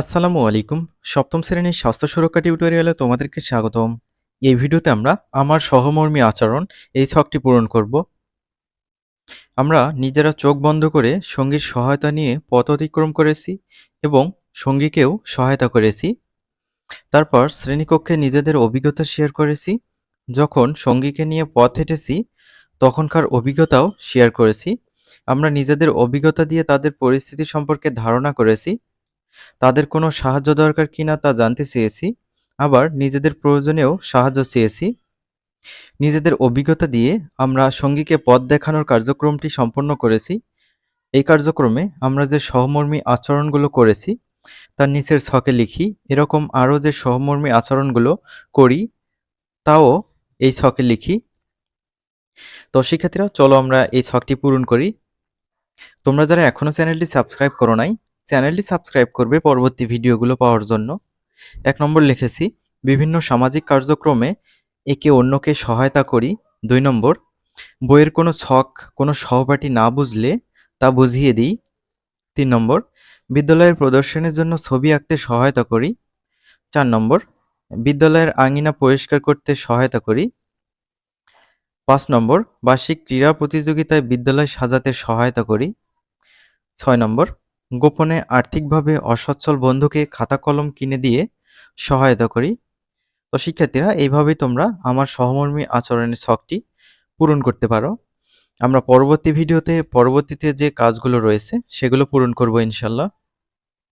আসসালামু আলাইকুম। সপ্তম শ্রেণির স্বাস্থ্য সুরক্ষা টিউটোরিয়ালে তোমাদেরকে স্বাগতম। এই ভিডিওতে আমরা আমার সহমর্মী আচরণ এই ছকটি পূরণ করব। আমরা নিজেরা চোখ বন্ধ করে সঙ্গীর সহায়তা নিয়ে পথ অতিক্রম করেছি এবং সঙ্গীকেও সহায়তা করেছি। তারপর শ্রেণীকক্ষে নিজেদের অভিজ্ঞতা শেয়ার করেছি। যখন সঙ্গীকে নিয়ে পথ হেঁটেছি, তখনকার অভিজ্ঞতাও শেয়ার করেছি। আমরা নিজেদের অভিজ্ঞতা দিয়ে তাদের পরিস্থিতি সম্পর্কে ধারণা করেছি। তাদের কোনো সাহায্য দরকার কিনা তা জানতে চেয়েছি, আবার নিজেদের প্রয়োজনেও সাহায্য চেয়েছি। নিজেদের অভিজ্ঞতা দিয়ে আমরা সঙ্গীকে পথ দেখানোর কার্যক্রমটি সম্পন্ন করেছি। এই কার্যক্রমে আমরা যে সহমর্মী আচরণগুলো করেছি তার নিচের ছকে লিখি, এরকম আরও যে সহমর্মী আচরণগুলো করি, তাও এই ছকে লিখি। তো শিক্ষার্থীরা, চলো আমরা এই ছকটি পূরণ করি। তোমরা যারা এখনও চ্যানেলটি সাবস্ক্রাইব করো নাই চ্যানেলটি সাবস্ক্রাইব করবে পরবর্তী ভিডিওগুলো পাওয়ার জন্য। এক নম্বর লিখেছি, বিভিন্ন সামাজিক কার্যক্রমে একে অন্যকে সহায়তা করি। দুই নম্বর, বইয়ের কোনো ছক, কোনো সহপাঠী না বুঝলে তা বুঝিয়ে দিই। তিন নম্বর, বিদ্যালয়ের প্রদর্শনের জন্য ছবি আঁকতে সহায়তা করি। চার নম্বর, বিদ্যালয়ের আঙিনা পরিষ্কার করতে সহায়তা করি। পাঁচ নম্বর, বার্ষিক ক্রীড়া প্রতিযোগিতায় বিদ্যালয় সাজাতে সহায়তা করি। ছয় নম্বর গোপনে আর্থিকভাবে অসচ্ছল বন্ধুকে খাতা কলম কিনে দিয়ে সহায়তা করি। তো শিক্ষার্থীরা, এইভাবেই তোমরা আমার সহমর্মী আচরণের শখটি পূরণ করতে পারো। আমরা পরবর্তী ভিডিওতে, পরবর্তীতে যে কাজগুলো রয়েছে, সেগুলো পূরণ করব ইনশাল্লাহ।